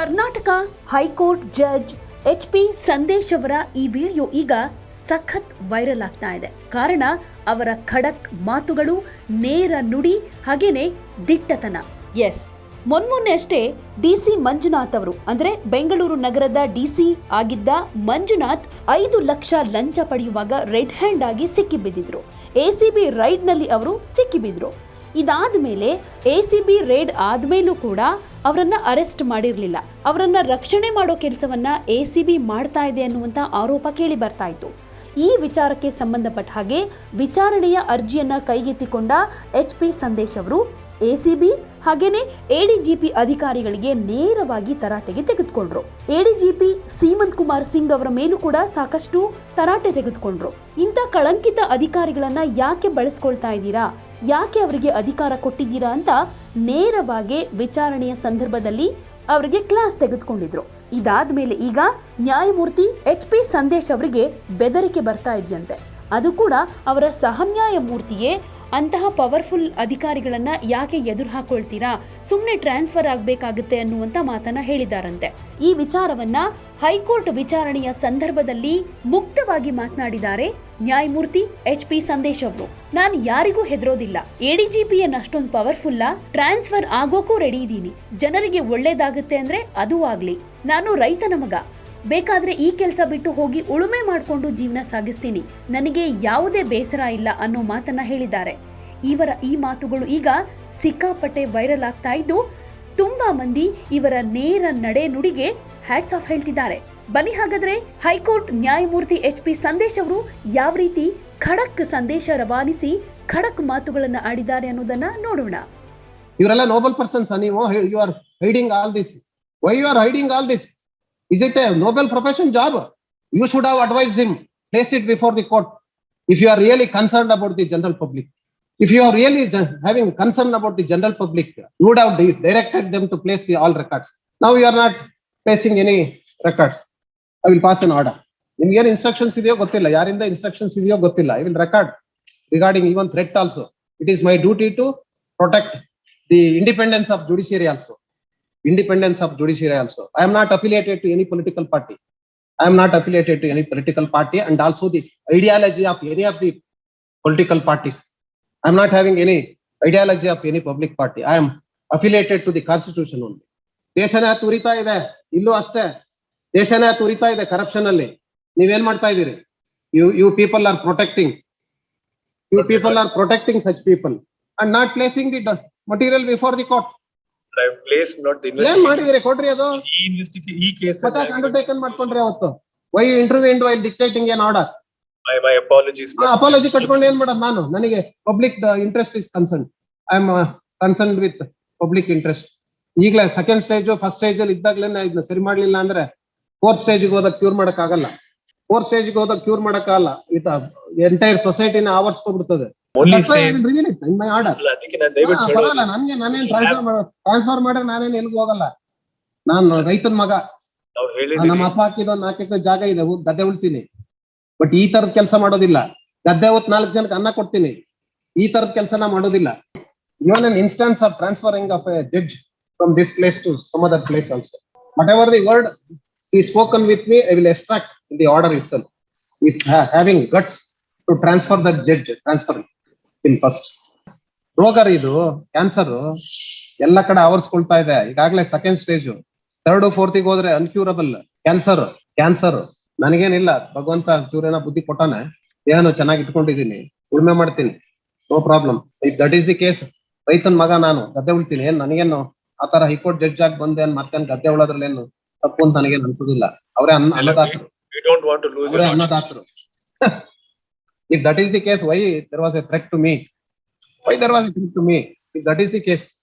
Karnataka high court judge H P Sandesh ಅವರ ಈ video ಈಗ ಸಖತ್ ವೈರಲ್ ಆಗ್ತಾ ಇದೆ. ಕಾರಣ ಅವರ ಖಡಕ್ ಮಾತುಗಳು ನೇರ ನುಡಿ ಹಾಗೇನೆ ದಿಟ್ಟತನ. ಎಸ್, ಮೊನ್ಮೊನ್ನೆ ಅಷ್ಟೇ ಡಿಸಿ ಮಂಜುನಾಥ್ ಅವರು, ಅಂದ್ರೆ ಬೆಂಗಳೂರು ನಗರದ ಡಿಸಿ ಆಗಿದ್ದ ಮಂಜುನಾಥ್ ಐದು ಲಕ್ಷ ಲಂಚ ಪಡೆಯುವಾಗ ರೆಡ್ ಹ್ಯಾಂಡ್ ಆಗಿ ಸಿಕ್ಕಿಬಿದ್ದಿದ್ರು. ಎಸಿಬಿ ರೈಡ್ನಲ್ಲಿ ಅವರು ಸಿಕ್ಕಿಬಿದ್ರು. ಇದಾದ ಮೇಲೆ ಎ ಸಿ ಬಿ ರೇಡ್ ಆದ್ಮೇಲೂ ಕೂಡ ಅವರನ್ನ ಅರೆಸ್ಟ್ ಮಾಡಿರಲಿಲ್ಲ. ಅವರನ್ನ ರಕ್ಷಣೆ ಮಾಡೋ ಕೆಲಸವನ್ನ ಎ ಸಿ ಬಿ ಮಾಡ್ತಾ ಇದೆ ಅನ್ನುವಂತ ಆರೋಪ ಕೇಳಿ ಬರ್ತಾ ಇತ್ತು. ಈ ವಿಚಾರಕ್ಕೆ ಸಂಬಂಧಪಟ್ಟ ಹಾಗೆ ವಿಚಾರಣೆಯ ಅರ್ಜಿಯನ್ನ ಕೈಗೆತ್ತಿಕೊಂಡ ಎಚ್ ಪಿ ಸಂದೇಶ್ ಅವರು ಎ ಸಿ ಬಿ ಹಾಗೇನೆ ಎಡಿಜಿಪಿ ಅಧಿಕಾರಿಗಳಿಗೆ ನೇರವಾಗಿ ತರಾಟೆಗೆ ತೆಗೆದುಕೊಂಡ್ರು. ಎಡಿಜಿಪಿ ಸೀಮಂತ್ ಕುಮಾರ್ ಸಿಂಗ್ ಅವರ ಮೇಲೂ ಕೂಡ ಸಾಕಷ್ಟು ತರಾಟೆ ತೆಗೆದುಕೊಂಡ್ರು. ಇಂಥ ಕಳಂಕಿತ ಅಧಿಕಾರಿಗಳನ್ನ ಯಾಕೆ ಬಳಸ್ಕೊಳ್ತಾ ಇದ್ದೀರಾ? ಯಾಕೆ ಅವರಿಗೆ ಅಧಿಕಾರ ಕೊಟ್ಟಿದ್ದೀರಾ ಅಂತ ನೇರವಾಗಿ ವಿಚಾರಣೆಯ ಸಂದರ್ಭದಲ್ಲಿ ಅವರಿಗೆ ಕ್ಲಾಸ್ ತೆಗೆದುಕೊಂಡಿದ್ರು. ಇದಾದ ಮೇಲೆ ಈಗ ನ್ಯಾಯಮೂರ್ತಿ ಎಚ್ ಪಿ ಸಂದೇಶ್ ಅವರಿಗೆ ಬೆದರಿಕೆ ಬರ್ತಾ ಇದೆಯಂತೆ. ಅದು ಕೂಡ ಅವರ ಸಹನ್ಯಾಯಮೂರ್ತಿಯೇ ಅಂತಹ ಪವರ್ಫುಲ್ ಅಧಿಕಾರಿಗಳನ್ನ ಯಾಕೆ ಎದುರು ಹಾಕೊಳ್ತೀರಾ? ಸುಮ್ಮನೆ ಟ್ರಾನ್ಸ್ಫರ್ ಆಗಬೇಕಾಗುತ್ತೆ ಅನ್ನುವಂತ ಮಾತನ್ನ ಹೇಳಿದಾರಂತೆ. ಈ ವಿಚಾರವನ್ನ ಹೈಕೋರ್ಟ್ ವಿಚಾರಣೆಯ ಸಂದರ್ಭದಲ್ಲಿ ಮುಕ್ತವಾಗಿ ಮಾತನಾಡಿದ್ದಾರೆ ನ್ಯಾಯಮೂರ್ತಿ ಎಚ್ ಪಿ ಸಂದೇಶ್ ಅವರು. ನಾನು ಯಾರಿಗೂ ಹೆದರೋದಿಲ್ಲ. ಎಡಿಜಿಪಿ ಏನ್ ಅಷ್ಟೊಂದು ಪವರ್ಫುಲ್ಲ ಟ್ರಾನ್ಸ್ಫರ್ ಆಗೋಕ್ಕೂ ರೆಡಿ ಇದ್ದೀನಿ. ಜನರಿಗೆ ಒಳ್ಳೇದಾಗುತ್ತೆ ಅಂದ್ರೆ ಅದು ಆಗ್ಲಿ. ನಾನು ರೈತನ ಮಗ. ಬೇಕಾದ್ರೆ ಈ ಕೆಲಸ ಬಿಟ್ಟು ಹೋಗಿ ಉಳುಮೆ ಮಾಡಿಕೊಂಡು ಜೀವನ ಸಾಗಿಸ್ತೀನಿ. ನನಗೆ ಯಾವುದೇ ಬೇಸರ ಇಲ್ಲ ಅನ್ನೋ ಮಾತನ್ನ ಹೇಳಿದ್ದಾರೆ. ಇವರ ಈ ಮಾತುಗಳು ಈಗ ಸಿಕ್ಕಾಪಟ್ಟೆ ವೈರಲ್ ಆಗ್ತಾ ಇದ್ದು, ತುಂಬಾ ಮಂದಿ ಇವರ ನೇರ ನಡೆ ನುಡಿಗೆ ಹ್ಯಾಟ್ಸ್ ಆಫ್ ಹೇಳ್ತಿದ್ದಾರೆ. ಬನ್ನಿ ಹಾಗಾದ್ರೆ ಹೈಕೋರ್ಟ್ ನ್ಯಾಯಮೂರ್ತಿ ಎಚ್ ಪಿ ಸಂದೇಶ್ ಅವರು ಯಾವ ರೀತಿ ಖಡಕ್ ಸಂದೇಶ ರವಾನಿಸಿ ಖಡಕ್ ಮಾತುಗಳನ್ನ ಆಡಿದ್ದಾರೆ ಅನ್ನೋದನ್ನ ನೋಡೋಣ. ಇವರೆಲ್ಲ ನೋಬಲ್ ಪರ್ಸನ್ಸ್ ನೀವು? You are hiding all this why you are hiding all this Is it a noble profession job you should have advise him place it before the court if you are really concern about the general public if you are really having concern about the general public you would have directed them to place the all records ನಾವು you are not placing any records I will pass an order ನಿಮ್ಗೆ ಏನು instructions ಇದೆಯೋ ಗೊತ್ತಿಲ್ಲ ಯಾರಿಂದ instructions ಇದೆಯೋ ಗೊತ್ತಿಲ್ಲ I will record regarding even threat also it is my duty to protect the independence of judiciary also. Independence of judiciary also. I am not affiliated to any political party. I am not affiliated to any political party and also the ideology of any of the political parties. I am not having any ideology of any public party. I am affiliated to the constitution only. ದೇಶನೇ ತುರಿತಾ ಇದೆ ಇಲ್ಲೂ ಅಷ್ಟೇ ದೇಶನೇ ತುರಿತಾ ಇದೆ corruption ಅಲ್ಲಿ ನೀವೇನ್ ಮಾಡ್ತಾ ಇದೀರಿ you you people are protecting you people are protecting such people and not placing the material before the court I not ಏನ್. ಮಾಡಿದಿರಿ? ಕೊಡ್ರಿ ಅದು. ಈ investigation, ಈ. ಮತ್ತೆ ಅಂಡರ್ಟೇಕನ್ ಮಾಡ್ಕೊಂಡ್ರಿ ಅವತ್ತು. Why interview and why dictating ಏನ್ order my apologies. but- apology ಕಟ್ಕೊಂಡು ಏನ್ ಮಾಡೋದು ನಾನು? ನನಗೆ public interest is concern I am concern with public interest ಈಗಲೇ ಸೆಕೆಂಡ್ ಸ್ಟೇಜ್ ಫಸ್ಟ್ ಸ್ಟೇಜ್ ಅಲ್ಲಿ ಇದ್ದಾಗಲೇ ಇದನ್ನ ಸರಿ ಮಾಡ್ಲಿಲ್ಲ ಅಂದ್ರೆ ಫೋರ್ತ್ ಸ್ಟೇಜ್ ಹೋದಾಗ ಕ್ಯೂರ್ ಮಾಡಕ್ ಆಗಲ್ಲ ಫೋರ್ತ್ ಸ್ಟೇಜ್ ಹೋದಾಗ ಕ್ಯೂರ್ ಮಾಡಕ್ ಆಗಲ್ಲ ಎಂಟೈರ್ ಸೊಸೈಟಿನ ಆವರ್ಸ್ಕೊಂಡ್ಬಿಡ್ತದೆ. Only say, ಮೈ ಆರ್ಡರ್ ಅಲ್ಲ, ಅದಕ್ಕೆ ನಾನು ದಯವಿಟ್ಟು ಹೇಳೋದು, ಪರವಾಗಿಲ್ಲ ನನ್ಗೆ ನಾನೇನ್ ಟ್ರಾನ್ಸ್ಫರ್ ಟ್ರಾನ್ಸ್ಫರ್ ಮಾಡಿದ್ರೆ ನಾನೇನ್ ಎಲ್ಗೂ ಹೋಗಲ್ಲ. ನಾನು ರೈತನ ಮಗ. ನಾವು ಹೇಳಿದೀವಿ. ನಮ್ಮ ಅಪ್ಪ ಹಾಕಿದ ಒಂದ್ ನಾಲ್ಕು ಎಕರೆ ಜಾಗ ಇದೆ ಹೋಗ್ ಗದ್ದೆ ಉಳ್ತೀನಿ. ಬಟ್ ಈ ತರದ ಕೆಲಸ ಮಾಡೋದಿಲ್ಲ. ಗದ್ದೆ ಹೊತ್ ನಾಲ್ಕು ಜನಕ್ಕೆ ಅನ್ನ ಕೊಡ್ತೀನಿ. ಈ ತರದ ನಾ ಮಾಡೋದಿಲ್ಲ. Even an instance of transferring of a judge from this place to some other place also whatever the word is spoken with me I will extract in the order itself if having guts to transfer that judge transfer in first ರೋಗ ರೀ ಇದು cancer ಎಲ್ಲ ಕಡೆ ಆವರಿಸ್ಕೊಳ್ತಾ ಇದೆ. ಈಗಾಗಲೇ second stage third ಫೋರ್ತಿಗೆ ಹೋದ್ರೆ ಅನ್ಕ್ಯೂರಬಲ್ cancer cancer ನನಗೇನಿಲ್ಲ ಭಗವಂತ ಚೂರೇನ ಬುದ್ಧಿ ಕೊಟ್ಟಾನೆ. ಏನು ಚೆನ್ನಾಗಿ ಇಟ್ಕೊಂಡಿದ್ದೀನಿ. ಉಳ್ಮೆ ಮಾಡ್ತೀನಿ. No problem if that is the case ರೈತನ ಮಗ ನಾನು ಗದ್ದೆ ಉಳ್ತೀನಿ. ಏನ್ ನನಗೇನು ತರ ಹೈಕೋರ್ಟ್ ಜಡ್ಜ್ ಆಗಿ ಬಂದೆ ಮತ್ತೇನ್ ಗದ್ದೆ ಉಳೋದ್ರಲ್ಲಿ ಏನು ತಪ್ಪು ಅಂತ ನನಗೇನು ಅನ್ಸೋದಿಲ್ಲ. ಅವರೇ ಅನ್ನ ಅನ್ನದಾತರು. ಅನ್ನದಾತರು. If that is the case, why there was a threat to me? Why there was a threat to me? If that is the case,